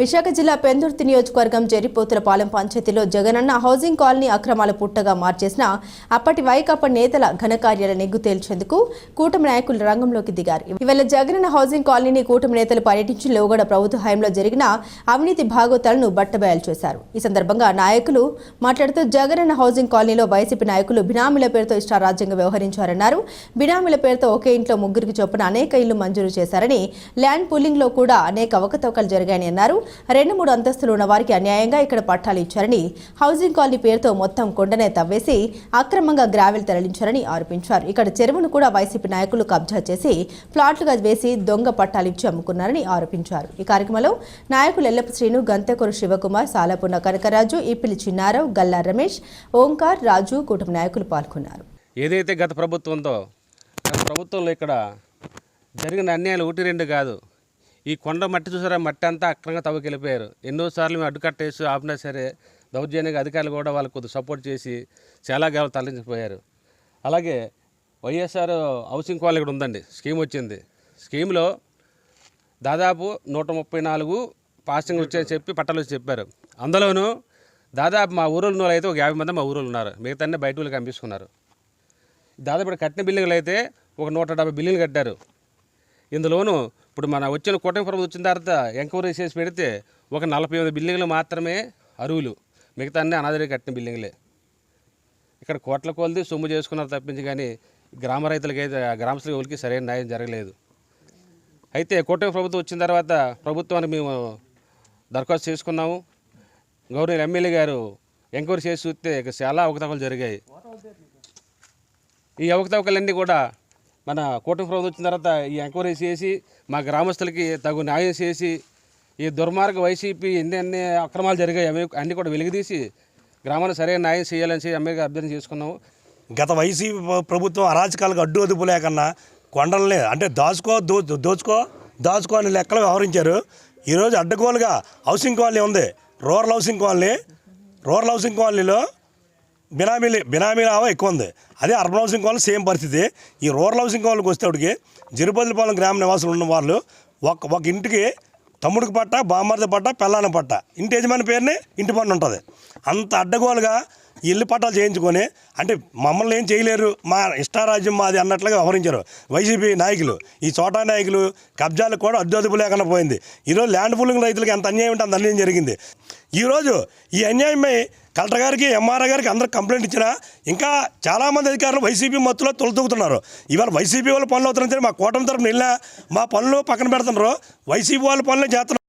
విశాఖ జిల్లా పెందుర్తి నియోజకవర్గం జరిపోతులపాలెం పంచాయతీలో జగనన్న హౌసింగ్ కాలనీ అక్రమాల పుట్టగా మార్చేసిన అప్పటి వైకాపా నేతల ఘనకార్యాల నెగ్గు తేల్చేందుకు కూటమి నాయకులు రంగంలోకి దిగారు. ఇవాళ జగనన్న హౌసింగ్ కాలనీని కూటమి నేతలు పర్యటించి లోగడ ప్రభుత్వ హయంలో జరిగిన అవినీతి భాగోతాలను బట్టబయలు చేశారు. ఈ సందర్భంగా నాయకులు మాట్లాడుతూ జగనన్న హౌసింగ్ కాలనీలో వైసీపీ నాయకులు బినామీల పేరుతో ఇష్టారాజ్యంగా వ్యవహరించారన్నారు. బినామీల పేరుతో ఒకే ఇంట్లో ముగ్గురికి చొప్పున అనేక ఇళ్ళు మంజూరు చేశారని ల్యాండ్ పూలింగ్లో కూడా అనేక అవకతవకలు జరిగాయని అన్నారు. రెండు మూడు అంతస్తులు ఉన్న వారికి అన్యాయంగా ఇక్కడ పట్టాలు ఇచ్చారని హౌసింగ్ కాలనీ పేరుతో మొత్తం కొండనే తవ్వేసి అక్రమంగా గ్రావెల్ తరలించారని ఆరోపించారు. ఇక్కడ చెరువును కూడా వైసీపీ నాయకులు కబ్జా చేసి ప్లాట్లుగా వేసి దొంగ పట్టాలు ఇచ్చి అమ్ముకున్నారని ఆరోపించారు. ఈ కార్యక్రమంలో నాయకులు ఎల్లప్ప శ్రీను గంతకూరు శివకుమార్ సాలపున్న కనకరాజు ఇప్పిలి చిన్నారావు గల్లా రమేష్ ఓంకార్ రాజు కూటమి నాయకులు పాల్గొన్నారు. ఏదైతే గత ప్రభుత్వం గత ప్రభుత్వంలో ఇక్కడ జరిగిన అన్యాయాలు ఒకటి రెండు కాదు ఈ కొండ మట్టి చూసారా? మట్టి అంతా అక్రంగా తవ్వకెళ్ళిపోయారు. ఎన్నోసార్లు మేము అడ్డుకట్టేసి ఆపినా సరే దౌర్జన్యంగా అధికారులు కూడా వాళ్ళకు కొద్దిగా సపోర్ట్ చేసి చాలా గేవలు తరలించిపోయారు. అలాగే వైఎస్ఆర్ హౌసింగ్ కాలనీ ఇక్కడ ఉందండి. స్కీమ్ వచ్చింది. స్కీమ్లో దాదాపు నూట ముప్పై నాలుగు పాసింగ్ వచ్చాయని చెప్పి పట్టాలు వచ్చి చెప్పారు. అందులోనూ దాదాపు మా ఊరిలో వాళ్ళు అయితే ఒక యాభై మంది మా ఊరిలో ఉన్నారు. మిగతా బయట వాళ్ళకి పంపించుకున్నారు దాదాపు ఇక్కడ కట్టిన బిల్డింగ్లు అయితే ఒక నూట డెబ్బై బిల్డింగ్లు కట్టారు. ఇందులోనూ ఇప్పుడు మన వచ్చిన కూటమి ప్రభుత్వం వచ్చిన తర్వాత ఎంక్వైరీ చేసి పెడితే ఒక నలభై ఎనిమిది బిల్డింగ్లు మాత్రమే అరువులు. మిగతా అన్నీ అనాథరి కట్టిన బిల్డింగ్లే. ఇక్కడ కోట్ల కొలది సొమ్ము చేసుకున్నారు తప్పించి కానీ గ్రామ రైతులకి అయితే గ్రామస్తులకి ఎవరికి సరైన న్యాయం జరగలేదు. అయితే కూటమి ప్రభుత్వం వచ్చిన తర్వాత ప్రభుత్వానికి మేము దరఖాస్తు చేసుకున్నాము. గవర్నర్ ఎమ్మెల్యే గారు ఎంక్వైరీ చేసి చూస్తే ఇక చాలా అవకతవకలు జరిగాయి. ఈ అవకతవకలన్నీ కూడా మన కూటమి ప్రభుత్వం వచ్చిన తర్వాత ఈ ఎంక్వైరీ చేసి మా గ్రామస్తులకి తగు న్యాయం చేసి ఈ దుర్మార్గ వైసీపీ ఎన్ని అన్ని అక్రమాలు జరిగాయి అవి అన్నీ కూడా వెలుగుదీసి గ్రామాలు సరైన న్యాయం చేయాలని చెప్పి ఎమ్మెల్యేగా అభ్యర్థన చేసుకున్నాము. గత వైసీపీ ప్రభుత్వం అరాచకాలకు అడ్డు అదుపు లేకన్నా కొండల్ని అంటే దాచుకో దో దోచుకో దాచుకో అని లెక్కలు వ్యవహరించారు. ఈరోజు అడ్డగోలుగా హౌసింగ్ కాలనీ ఉంది. Rural housing colony rural housing కాలనీలో బినామీలు బినామీల ఆవ ఎక్కువ ఉంది అదే అర్బన్ హౌసింగ్ కాలనీ సేమ్ పరిస్థితి. ఈ రూరల్ హౌసింగ్ కాలనీకి వచ్చేటికి జిరుపతిపాలెం గ్రామ నివాసులు ఉన్న వాళ్ళు ఒక ఒక ఇంటికి తమ్ముడికి పట్ట బామ్మర్ది పట్ట పెళ్ళాన పట్ట. ఇంటి యజమాని పేరుని ఇంటి పన్ను ఉంటుంది. అంత అడ్డగోలుగా ఇల్లు పట్టాలు చేయించుకొని అంటే మమ్మల్ని ఏం చేయలేరు మా ఇష్టారాజ్యం మాది అన్నట్లుగా వ్యవహరించారు వైసీపీ నాయకులు. ఈ చోటా నాయకులు కబ్జాలు కూడా అడ్డు అదుపు లేకుండా పోయింది. ఈరోజు ల్యాండ్ పూలింగ్ రైతులకు ఎంత అన్యాయం ఉంటే అంత అన్యాయం జరిగింది. ఈరోజు ఈ అన్యాయమై కలెక్టర్ గారికి ఎంఆర్ఆర్ గారికి అందరూ కంప్లైంట్ ఇచ్చినా ఇంకా చాలామంది అధికారులు వైసీపీ మత్తులో తొలతూగుతున్నారు. ఇవాళ వైసీపీ వాళ్ళ పనులు అవుతున్నారని మా కూటమి తరపున వెళ్ళినా మా పనులు పక్కన పెడుతున్నారు వైసీపీ వాళ్ళ పనులే చేస్తున్నారు.